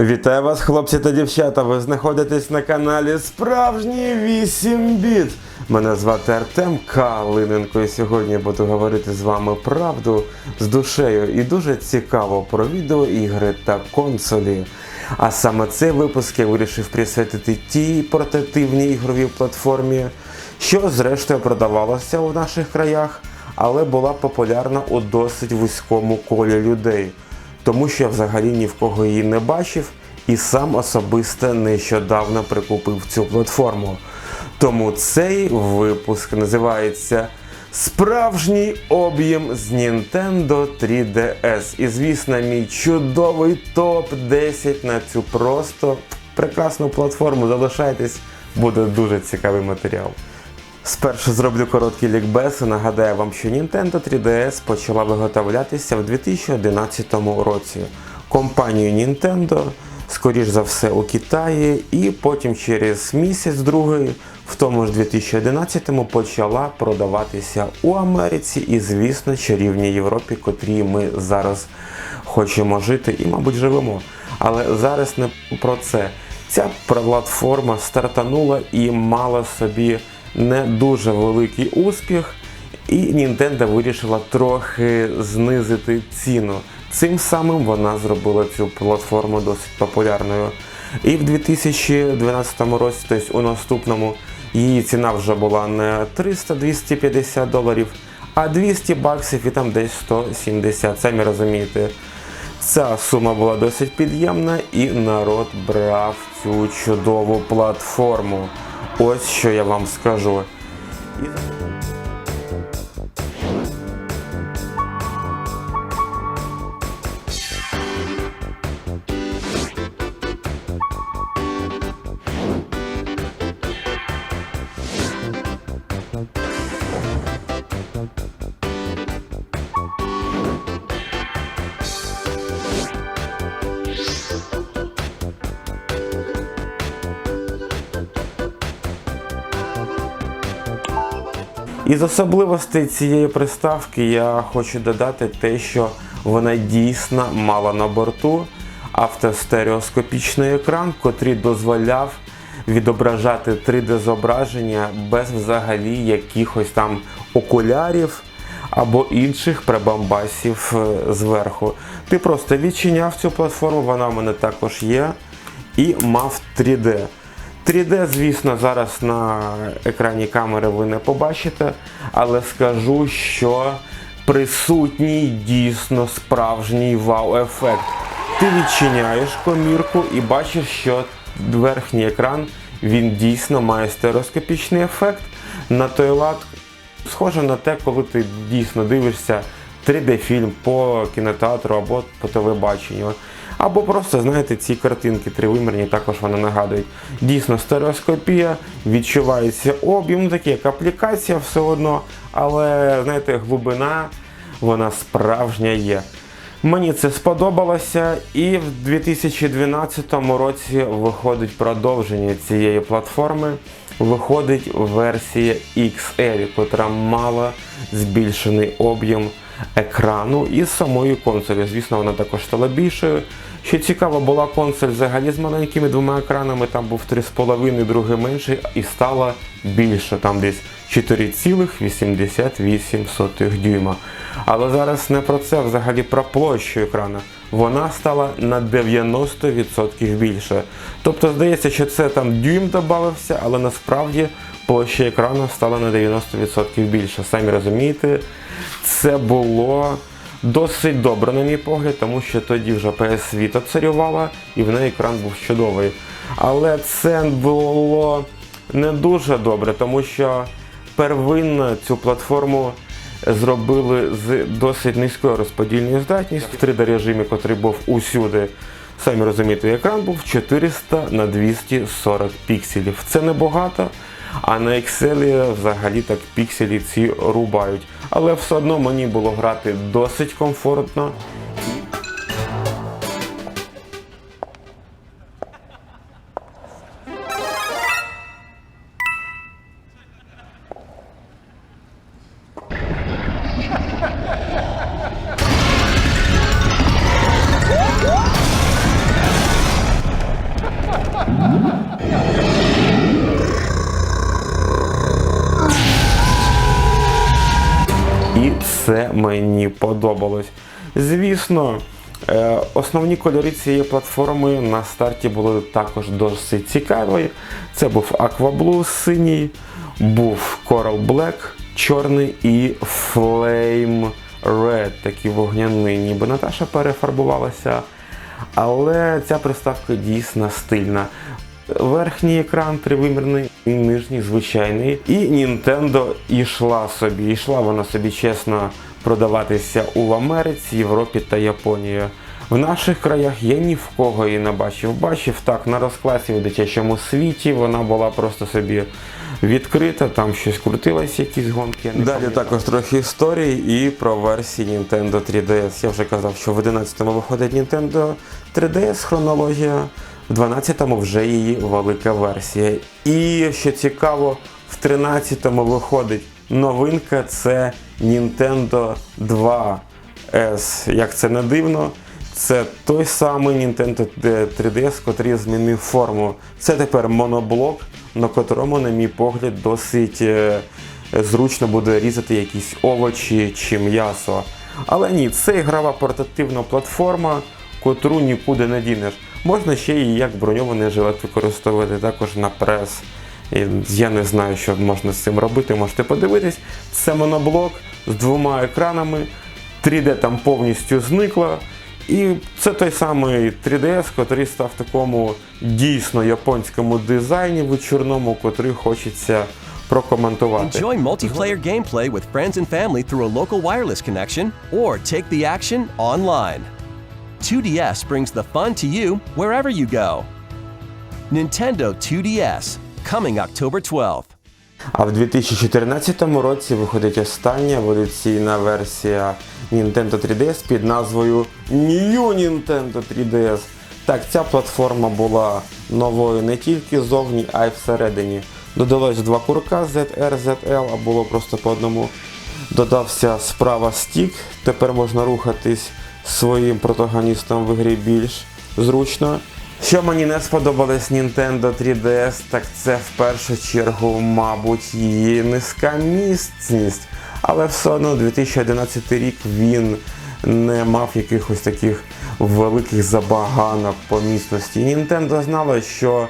Вітаю вас, хлопці та дівчата. Ви знаходитесь на каналі Справжній 8 біт. Мене звати Артем Калиненко, і сьогодні я буду говорити з вами правду з душею і дуже цікаво про відеоігри та консолі. А саме цей випуск я вирішив присвятити тій портативній ігровій платформі, що зрештою продавалася у наших краях, але була популярна у досить вузькому колі людей тому що я взагалі ні в кого її не бачив і сам особисто нещодавно прикупив цю платформу. Тому цей випуск називається Справжній об'єм з Nintendo 3DS. І звісно, мій чудовий топ-10 на цю просто прекрасну платформу. Залишайтесь, буде дуже цікавий матеріал. Спершу зроблю короткий лікбез і нагадаю вам, що Nintendo 3DS почала виготовлятися в 2011 році. Компанією Nintendo, скоріш за все, у Китаї, і потім через місяць-другий, в тому ж 2011-му, почала продаватися у Америці і, звісно, чарівній Європі, котрій ми зараз хочемо жити і, мабуть, живемо. Але зараз не про це. Ця платформа стартанула і мала собі не дуже великий успіх, і Nintendo вирішила трохи знизити ціну. Цим самим вона зробила цю платформу досить популярною. І в 2012 році, тобто у наступному, її ціна вже була не 300-250 доларів, а 200 баксів і там десь 170. Самі розумієте. Ця сума була досить під'ємна, і народ брав цю чудову платформу. Ось що я вам скажу. Із особливостей цієї приставки я хочу додати те, що вона дійсно мала на борту автостереоскопічний екран, котрий дозволяв відображати 3D-зображення без взагалі якихось там окулярів або інших прибамбасів е, зверху. Ти просто відчиняв цю платформу, вона в мене також є, і мав 3D. 3D, звісно, зараз на екрані камери ви не побачите, але скажу, що присутній дійсно справжній вау-ефект. Ти відчиняєш комірку і бачиш, що верхній екран він дійсно має стереоскопічний ефект. На той лад схоже на те, коли ти дійсно дивишся 3D-фільм по кінотеатру або по телебаченню. Або просто, знаєте, ці картинки тривимірні також вони нагадують. Дійсно, стереоскопія, відчувається об'єм, такі як аплікація все одно, але знаєте, глибина вона справжня є. Мені це сподобалося, і в 2012 році виходить продовження цієї платформи. Виходить версія XL, котра мала збільшений об'єм екрану і самої консолі. Звісно, вона також стала більшою. Що цікаво, була консоль взагалі з маленькими двома екранами, там був 3,5, другий менший, і стала більше, там десь 4,88 дюйма. Але зараз не про це, взагалі про площу екрана. Вона стала на 90% більше. Тобто здається, що це там дюйм додався, але насправді площа екрану стала на 90% більше. Самі розумієте, це було досить добре, на мій погляд, тому що тоді вже PS Vita царювала і в неї екран був чудовий. Але це було не дуже добре, тому що первинно цю платформу зробили з досить низькою розподільною здатністю в 3D режимі, який був усюди. Самі розумієте, екран був 400 на 240 пікселів. Це небагато, а на Excel взагалі так пікселі ці рубають. Але все одно мені було грати досить комфортно. Звісно, е, основні кольори цієї платформи на старті були також досить цікаві. Це був Aqua Blue синій, був Coral Black чорний і Flame Red, такий вогняний, ніби Наташа перефарбувалася. Але ця приставка дійсно стильна. Верхній екран тривимірний, і нижній звичайний. І Nintendo йшла собі. Йшла вона собі чесно продаватися у Америці, Європі та Японії. В наших краях я ні в кого її не бачив. Бачив так на розкласі в дитячому світі. Вона була просто собі відкрита, там щось крутилось, якісь гонки. не Далі пам'ятаю. також трохи історії і про версії Nintendo 3DS. Я вже казав, що в 11-му виходить Nintendo 3DS хронологія, в 12-му вже її велика версія. І що цікаво, в 13-му виходить новинка це Nintendo 2S. Як це не дивно, це той самий Nintendo 3DS, котрий змінив форму. Це тепер моноблок, на котрому, на мій погляд, досить е, зручно буде різати якісь овочі чи м'ясо. Але ні, це ігрова портативна платформа, котру нікуди не дінеш. Можна ще її як броньований жилет використовувати також на прес. І Я не знаю, що можна з цим робити, можете подивитись. Це моноблок з двома екранами, 3D там повністю зникло. І це той самий 3DS, який став в такому дійсно японському дизайні вечірному, котрий хочеться прокоментувати. Enjoy multiplayer gameplay with friends and family through a local wireless connection or take the action online. 2DS brings the fun to you wherever you go. Nintendo 2DS, coming October 12th. А в 2014 році виходить остання еволюційна версія Nintendo 3DS під назвою New Nintendo 3DS. Так, ця платформа була новою не тільки зовні, а й всередині. Додалось два курка ZR, ZL, а було просто по одному. Додався справа стік, тепер можна рухатись своїм протагоністом в грі більш зручно. Що мені не сподобалось Nintendo 3DS, так це в першу чергу, мабуть, її низька міцність. Але все одно 2011 рік він не мав якихось таких великих забаганок по міцності. Nintendo знала, що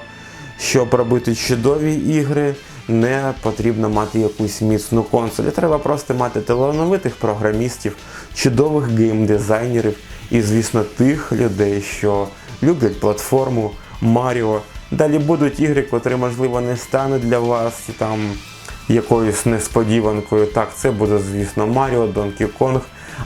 щоб робити чудові ігри, не потрібно мати якусь міцну консоль. Треба просто мати талановитих програмістів, чудових геймдизайнерів і, звісно, тих людей, що люблять платформу Маріо. Далі будуть ігри, котрі, можливо, не стануть для вас там якоюсь несподіванкою. Так, це буде, звісно, Маріо, Donkey Kong.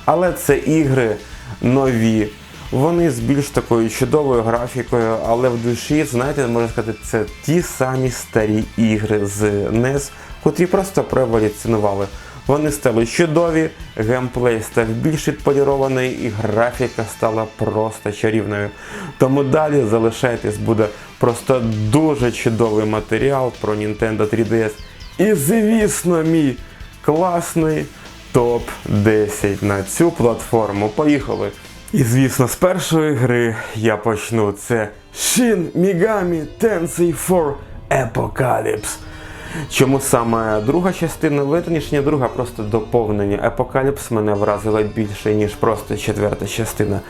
Але це ігри нові. Вони з більш такою чудовою графікою, але в душі, знаєте, можна сказати, це ті самі старі ігри з NES, котрі просто прееволюціонували. Вони стали чудові, геймплей став більш відполірований і графіка стала просто чарівною. Тому далі залишайтесь, буде просто дуже чудовий матеріал про Nintendo 3DS. І звісно, мій класний топ-10 на цю платформу. Поїхали! І звісно, з першої гри я почну. Це Shin Megami Tensei 4 Apocalypse. Чому саме друга частина, верніше, друга просто доповнення. Епокаліпс мене вразила більше, ніж просто четверта частина.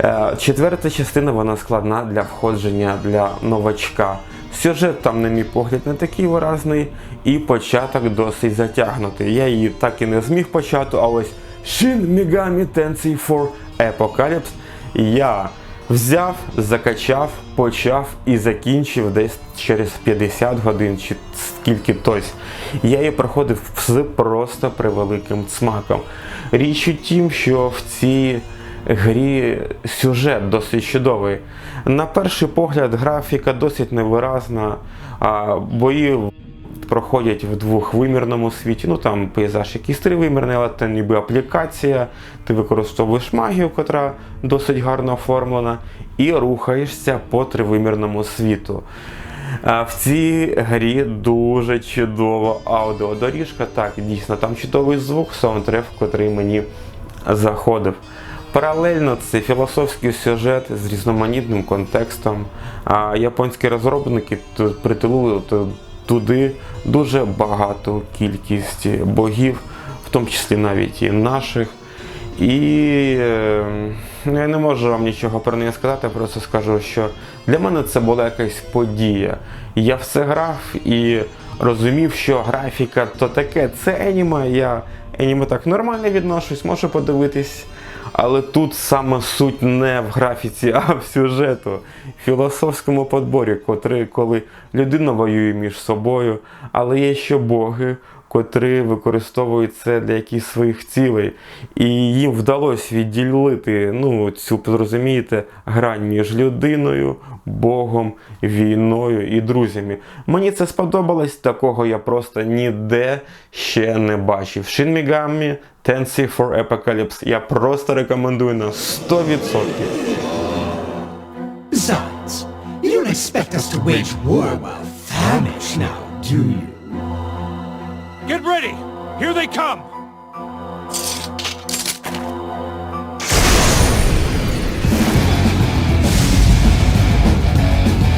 Е, Четверта частина вона складна для входження для новачка. Сюжет там, на мій погляд, не такий виразний, і початок досить затягнутий. Я її так і не зміг почати, а ось Shin Megami Tensei 4 Apocalypse я взяв, закачав, почав і закінчив десь через 50 годин чи скільки тось. Я її проходив з просто превеликим смаком. Річ у тім, що в цій грі сюжет досить чудовий. На перший погляд, графіка досить невиразна, бої проходять в двохвимірному світі. Ну там пейзаж якийсь тривимірний, але це ніби аплікація. Ти використовуєш магію, котра досить гарно оформлена, і рухаєшся по тривимірному світу. В цій грі дуже чудова аудіодоріжка. Так, дійсно, там чудовий звук, саундтрек, котрий мені заходив. Паралельно це філософський сюжет з різноманітним контекстом. А японські розробники тут притулили ту- туди дуже багату кількість богів, в тому числі навіть і наших. І е, ну, я не можу вам нічого про неї сказати, просто скажу, що для мене це була якась подія. Я все грав і розумів, що графіка то таке, це еніме, я еніме так нормально відношусь, можу подивитись. Але тут саме суть не в графіці, а в сюжету, філософському подборі, котрий, коли людина воює між собою, але є ще боги, котрі використовують це для якихось своїх цілей. І їм вдалося відділити ну, цю, розумієте, грань між людиною, Богом, війною і друзями. Мені це сподобалось, такого я просто ніде ще не бачив. Shin Megami Tensei for Apocalypse я просто рекомендую на 100%. Besides, you don't expect us to wage war while famished now, do you? Get ready! Here they come!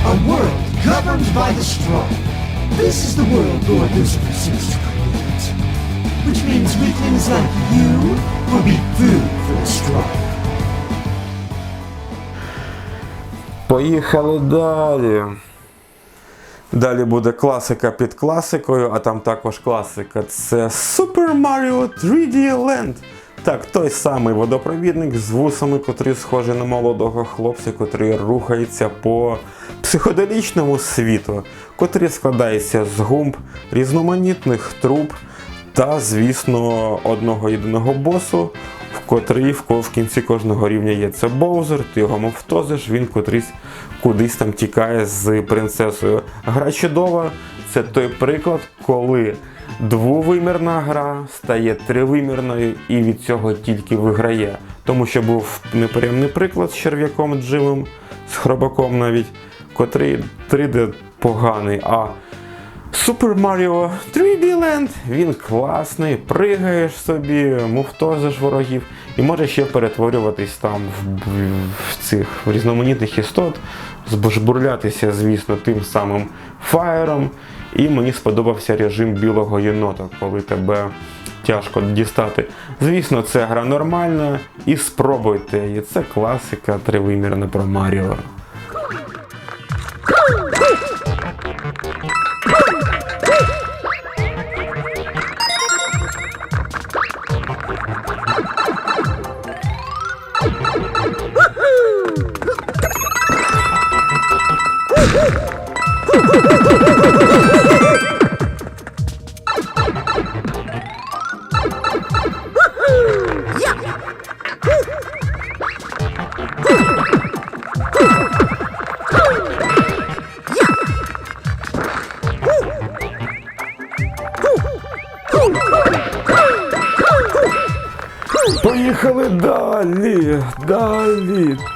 A world governed by the strong. This is the world Lord Lucifer seeks to create. Which means weaklings like you will be food for the strong. Поїхали далі. Далі буде класика під класикою, а там також класика. Це Super Mario 3D Land. Так, той самий водопровідник з вусами, котрий схожий на молодого хлопця, котрий рухається по психоделічному світу, котрий складається з гумб, різноманітних труб та, звісно, одного єдиного босу, в котрий в в кінці кожного рівня є це Боузер, ти його мовтозиш, він котрийсь кудись там тікає з принцесою. Гра чудова, це той приклад, коли двовимірна гра стає тривимірною і від цього тільки виграє. Тому що був неприємний приклад з черв'яком Джимом, з хробаком навіть, котрий 3D поганий, а Super Mario 3D Land, він класний, пригаєш собі, муфтозиш ворогів і може ще перетворюватись там в, в цих в різноманітних істот, збожбурлятися, звісно, тим самим фаєром. І мені сподобався режим білого єнота, коли тебе тяжко дістати. Звісно, це гра нормальна, і спробуйте її. Це класика тривимірна про Маріо.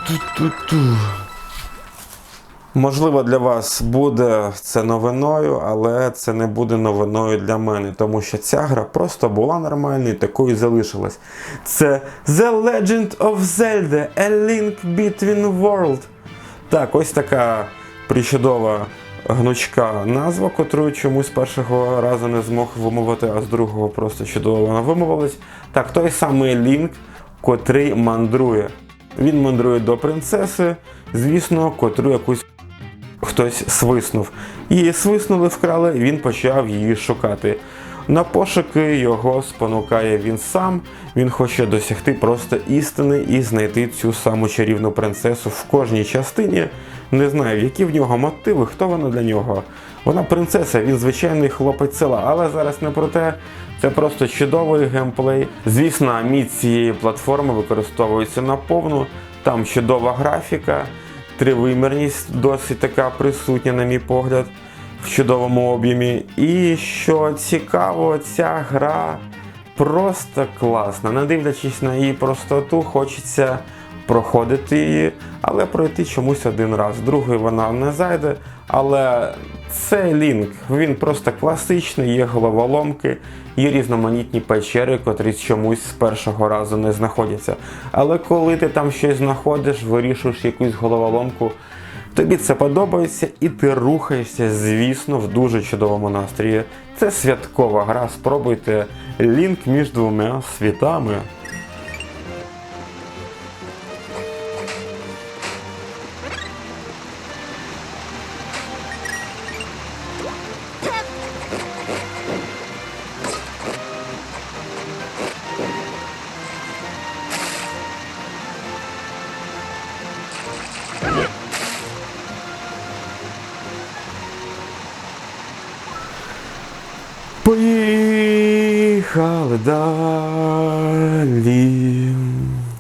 Ту-ту-ту. Можливо, для вас буде це новиною, але це не буде новиною для мене, тому що ця гра просто була нормальною, такою залишилась. Це The Legend of Zelda A Link Between World. Так, ось така причудова гнучка назва, котру чомусь першого разу не змог вимовити, а з другого просто чудово вона вимовилась. Так, той самий Лінк, котрий мандрує. Він мандрує до принцеси, звісно, котру якусь хтось свиснув. Її свиснули, вкрали, він почав її шукати. На пошуки його спонукає він сам. Він хоче досягти просто істини і знайти цю саму чарівну принцесу в кожній частині. Не знаю, які в нього мотиви, хто вона для нього. Вона принцеса, він звичайний хлопець села, але зараз не про те. Це просто чудовий геймплей. Звісно, міць цієї платформи використовується наповну. Там чудова графіка, тривимірність досить така присутня, на мій погляд, в чудовому об'ємі. І що цікаво, ця гра просто класна. Не дивлячись на її простоту, хочеться проходити її, але пройти чомусь один раз. Другий вона не зайде. Але це лінк, він просто класичний, є головоломки, є різноманітні печери, котрі чомусь з першого разу не знаходяться. Але коли ти там щось знаходиш, вирішуєш якусь головоломку, Тобі це подобається і ти рухаєшся, звісно, в дуже чудовому настрої. Це святкова гра, спробуйте лінк між двома світами.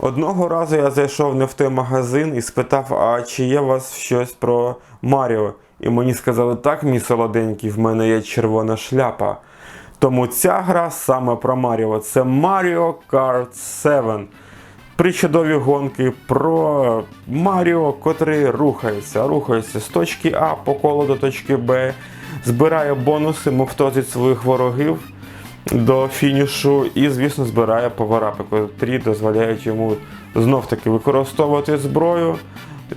Одного разу я зайшов не в той магазин і спитав, а чи є у вас щось про Маріо? І мені сказали, так, мій солоденький, в мене є червона шляпа. Тому ця гра саме про Маріо. Це Mario Kart 7. Причудові гонки про Маріо, котрий рухається, рухається з точки А по колу до точки Б, збирає бонуси, мовтозить своїх ворогів до фінішу і, звісно, збирає поворапи, котрі дозволяють йому знов-таки використовувати зброю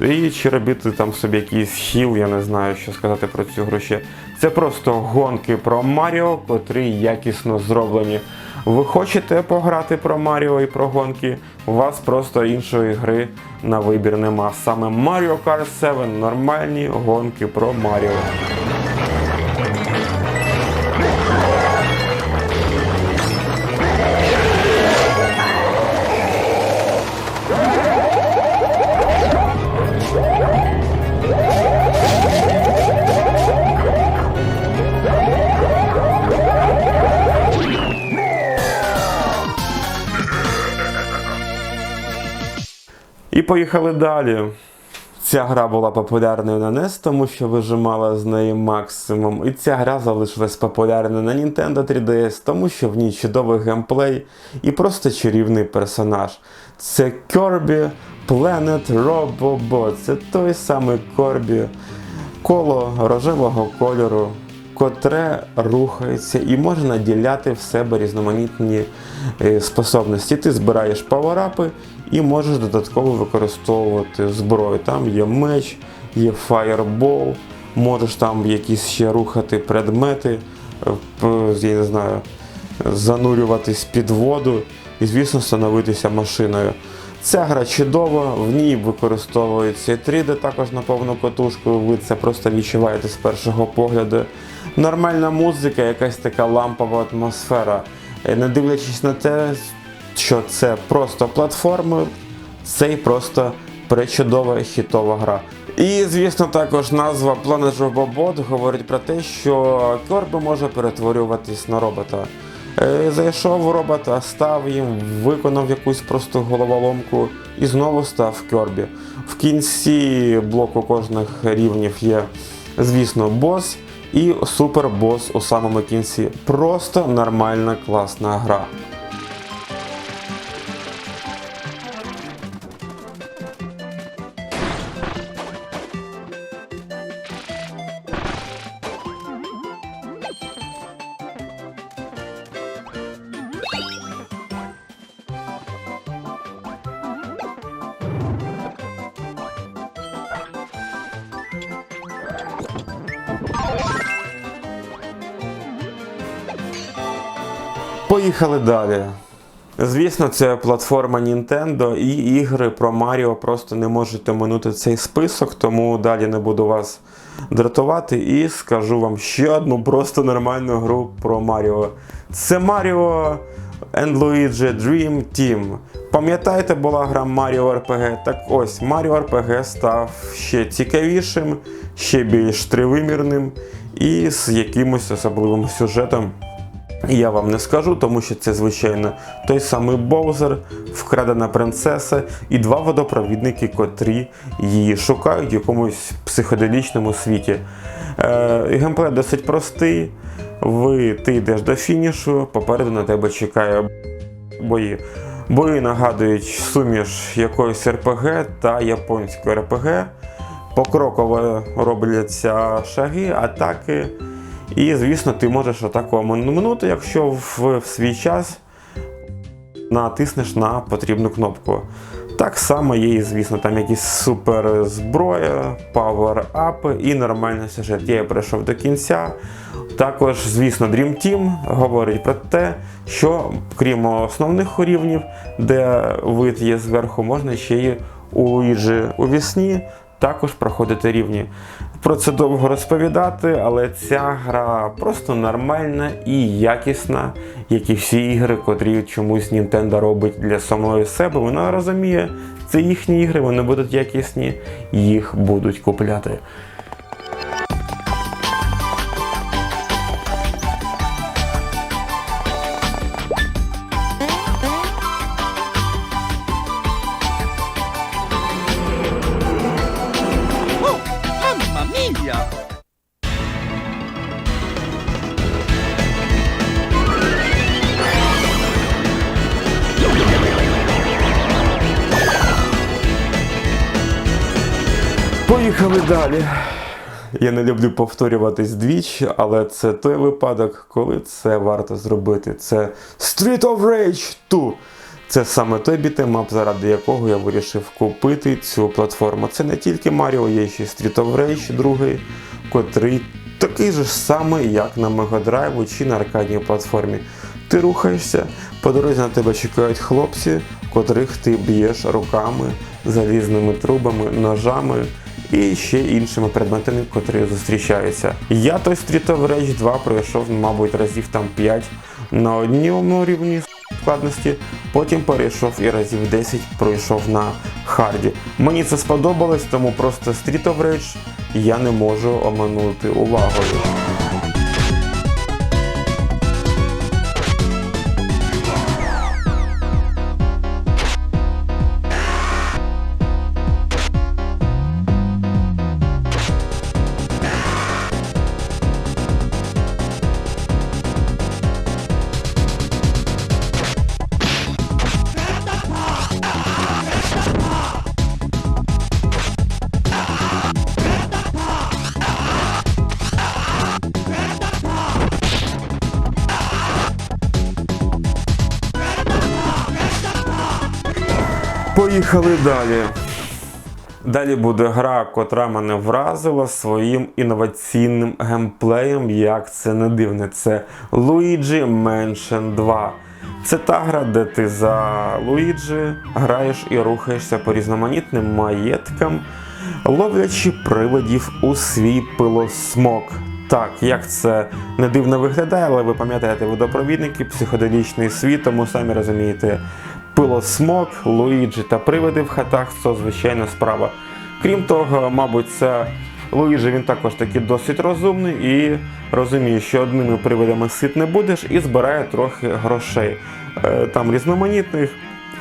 і чи робити там собі якийсь хіл, я не знаю, що сказати про цю гру ще. Це просто гонки про Маріо, котрі якісно зроблені. Ви хочете пограти про Маріо і про гонки? У вас просто іншої гри на вибір нема. Саме Mario Kart 7 нормальні гонки про Маріо. Поїхали далі. Ця гра була популярною на NES, тому що вижимала з неї максимум. І ця гра залишилась популярною на Nintendo 3DS, тому що в ній чудовий геймплей і просто чарівний персонаж. Це Kirby Planet Robobot. Це той самий Kirby, коло рожевого кольору, котре рухається і може наділяти в себе різноманітні е, способності. Ти збираєш паверапи і можеш додатково використовувати зброю. Там є меч, є фаєрбол, можеш там якісь ще рухати предмети, е, я не знаю, занурюватись під воду і, звісно, становитися машиною. Ця гра чудова, в ній використовується і 3D також на повну катушку, ви це просто відчуваєте з першого погляду. Нормальна музика, якась така лампова атмосфера. Е, Не дивлячись на те, що це просто платформи, це й просто пречудова хітова гра. І, звісно, також назва Planet Robobot говорить про те, що Кербі може перетворюватись на робота. Е, Зайшов в робота, став їм, виконав якусь просту головоломку і знову став Кербі. В кінці блоку кожних рівнів є, звісно, бос і супербос у самому кінці. Просто нормальна класна гра. Поїхали далі. Звісно, це платформа Nintendo і ігри про Маріо просто не можете минути цей список, тому далі не буду вас дратувати і скажу вам ще одну просто нормальну гру про Маріо. Це Mario and Luigi Dream Team. Пам'ятаєте, була гра Mario RPG? Так ось Mario RPG став ще цікавішим, ще більш тривимірним і з якимось особливим сюжетом. Я вам не скажу, тому що це, звичайно, той самий Боузер, вкрадена принцеса і два водопровідники, котрі її шукають в якомусь психоделічному світі. Е, геймплей досить простий. Ви, ти йдеш до фінішу, попереду на тебе чекає бої. Бої нагадують суміш якоїсь РПГ та японської РПГ. Покроково робляться шаги, атаки. І, звісно, ти можеш атаку минути, якщо в, свій час натиснеш на потрібну кнопку. Так само є, звісно, там якісь супер зброя, пауер-апи і нормальний сюжет. Я прийшов до кінця. Також, звісно, Dream Team говорить про те, що крім основних рівнів, де вид є зверху, можна ще й у Луїджі у також проходити рівні. Про це довго розповідати, але ця гра просто нормальна і якісна, як і всі ігри, котрі чомусь Nintendo робить для самої себе. Вона розуміє, це їхні ігри, вони будуть якісні, їх будуть купляти. Далі. Я не люблю повторюватись двічі, але це той випадок, коли це варто зробити. Це Street of Rage 2. Це саме той бітемап, заради якого я вирішив купити цю платформу. Це не тільки Маріо, є ще Street of Rage 2, котрий такий же самий, як на Мегадрайву чи на аркадній платформі. Ти рухаєшся, по дорозі на тебе чекають хлопці, котрих ти б'єш руками, залізними трубами, ножами і ще іншими предметами, котрі зустрічаються. Я той Street of Rage 2 пройшов, мабуть, разів там 5 на одному рівні складності, потім перейшов і разів 10 пройшов на харді. Мені це сподобалось, тому просто Street of Rage я не можу оминути увагою. Поїхали далі. Далі буде гра, котра мене вразила своїм інноваційним геймплеєм, як це не дивне. Це Luigi Mansion 2. Це та гра, де ти за Луїджі граєш і рухаєшся по різноманітним маєткам, ловлячи привидів у свій пилосмок. Так, як це не дивно виглядає, але ви пам'ятаєте водопровідники, психоделічний світ, тому самі розумієте, пилосмок, Луїджі та привиди в хатах це звичайна справа. Крім того, мабуть, це Луїджі він також таки досить розумний і розуміє, що одними привидами сит не будеш, і збирає трохи грошей. Е, Там різноманітних,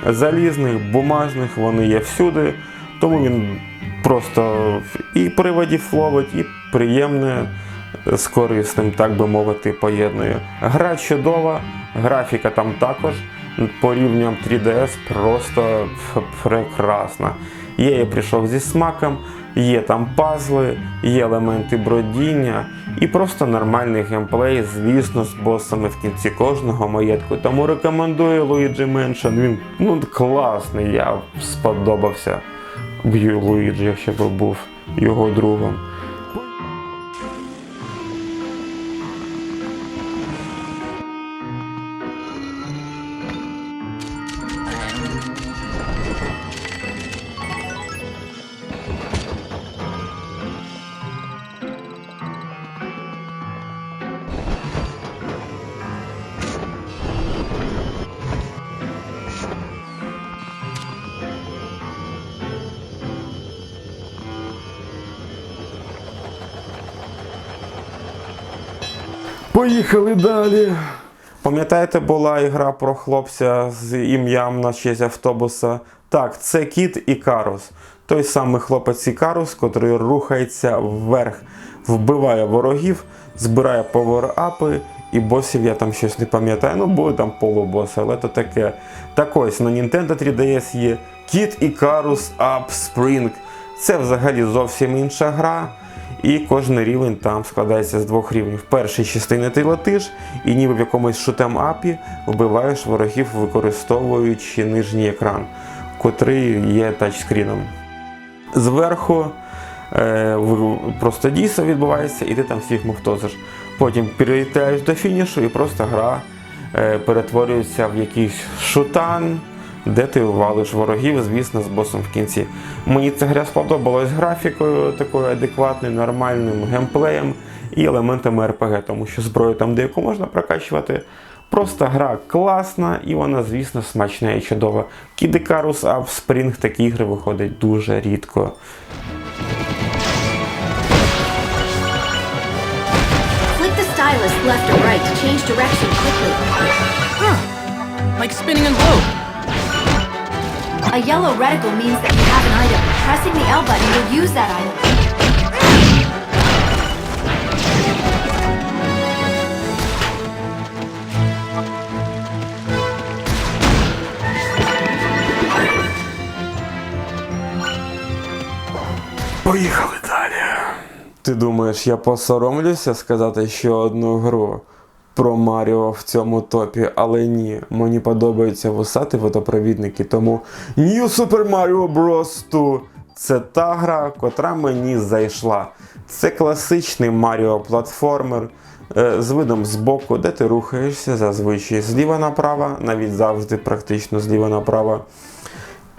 залізних, бумажних, вони є всюди. Тому він просто і привидів ловить, і приємне з корисним, так би мовити, поєднує. Гра чудова, графіка там також порівнювам 3DS просто прекрасна. Є я прийшов зі смаком, є там пазли, є елементи бродіння і просто нормальний геймплей, звісно, з босами в кінці кожного маєтку. Тому рекомендую Luigi Mansion, він ну, класний, я сподобався б'ю Луїджі, якщо б був його другом. Поїхали далі. Пам'ятаєте, була ігра про хлопця з ім'ям на честь автобуса? Так, це кіт Ікарус. Той самий хлопець Ікарус, котрий рухається вверх, вбиває ворогів, збирає повер-апи і босів я там щось не пам'ятаю. Ну, були там полубоси, але то таке. Так ось на Nintendo 3DS є Кіт Ікарус Up Spring. Це взагалі зовсім інша гра. І кожен рівень там складається з двох рівнів. В першій частині ти летиш, і ніби в якомусь шутем апі вбиваєш ворогів, використовуючи нижній екран. котрий є тачскріном. Зверху е, просто дійсно відбувається, і ти там всіх мухтозиш. Потім перелітаєш до фінішу і просто гра е, перетворюється в якийсь шутан, де ти валиш ворогів, звісно, з босом в кінці. Мені ця гра сподобалась графікою, такою адекватною, нормальним геймплеєм і елементами РПГ, тому що зброю там деяку можна прокачувати. Просто гра класна і вона, звісно, смачна і чудова. Kid Icarus Offspring такі ігри виходять дуже рідко. Click the stylus left A yellow reticle means that you have an item. Pressing the L button will use that item. Поїхали далі. Ти думаєш, я посоромлюся сказати ще одну гру про Маріо в цьому топі, але ні, мені подобаються вусати водопровідники, тому New Super Mario Bros. 2 це та гра, котра мені зайшла. Це класичний Маріо платформер е, з видом збоку, де ти рухаєшся зазвичай зліва направо, навіть завжди практично зліва направо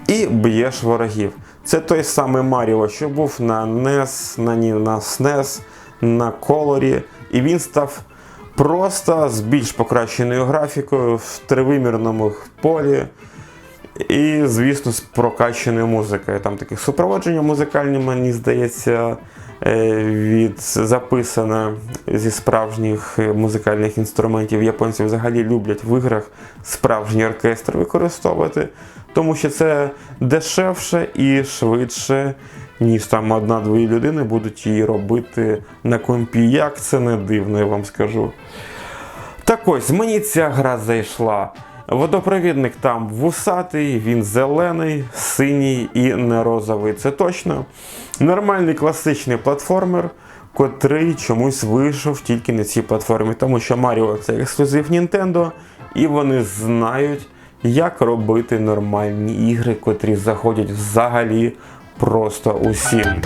і б'єш ворогів. Це той самий Маріо, що був на NES, на, SNES, на Color, і він став просто з більш покращеною графікою в тривимірному полі. І, звісно, з прокаченою музикою. Там таке супроводження музикальне, мені здається, е, від записане зі справжніх е, музикальних інструментів. Японці взагалі люблять в іграх справжній оркестр використовувати, тому що це дешевше і швидше, ніж там одна-дві людини будуть її робити на компі. Як це не дивно, я вам скажу. Так ось, мені ця гра зайшла. Водопровідник там вусатий, він зелений, синій і не розовий. Це точно. Нормальний класичний платформер, котрий чомусь вийшов тільки на цій платформі, тому що Маріо це ексклюзив Nintendo, і вони знають, як робити нормальні ігри, котрі заходять взагалі просто усім.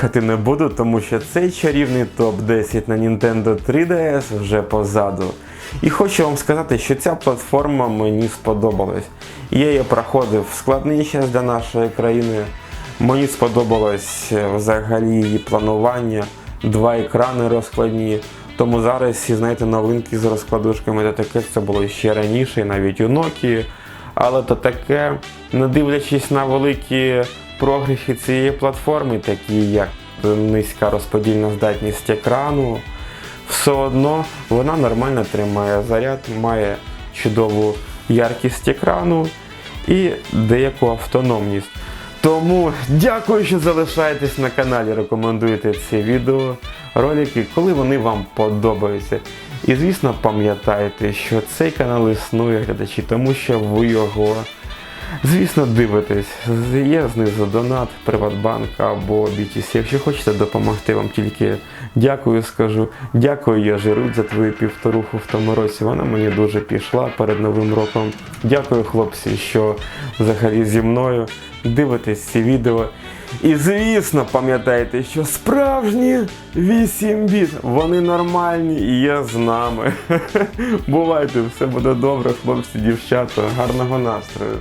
Їхати не буду, тому що цей чарівний топ-10 на Nintendo 3DS вже позаду. І хочу вам сказати, що ця платформа мені сподобалась. Я її проходив складний час для нашої країни. Мені сподобалось е, взагалі її планування, два екрани розкладні. Тому зараз знаєте новинки з розкладушками та таке це було ще раніше, навіть у Nokia. Але то таке, не дивлячись на великі прогріхи цієї платформи, такі як низька розподільна здатність екрану, все одно вона нормально тримає заряд, має чудову яркість екрану і деяку автономність. Тому дякую, що залишаєтесь на каналі, рекомендуєте ці відео, ролики, коли вони вам подобаються. І звісно, пам'ятайте, що цей канал існує глядачі, тому що ви його, звісно, дивитесь. Є знизу донат, Приватбанк або BTC. Якщо хочете допомогти вам тільки дякую, скажу. Дякую, я жируть за твою півторуху в тому році. Вона мені дуже пішла перед Новим роком. Дякую, хлопці, що взагалі зі мною дивитесь ці відео. І звісно, пам'ятайте, що справжні 8 біт, вони нормальні і є з нами. Бувайте, все буде добре, хлопці, дівчата, гарного настрою.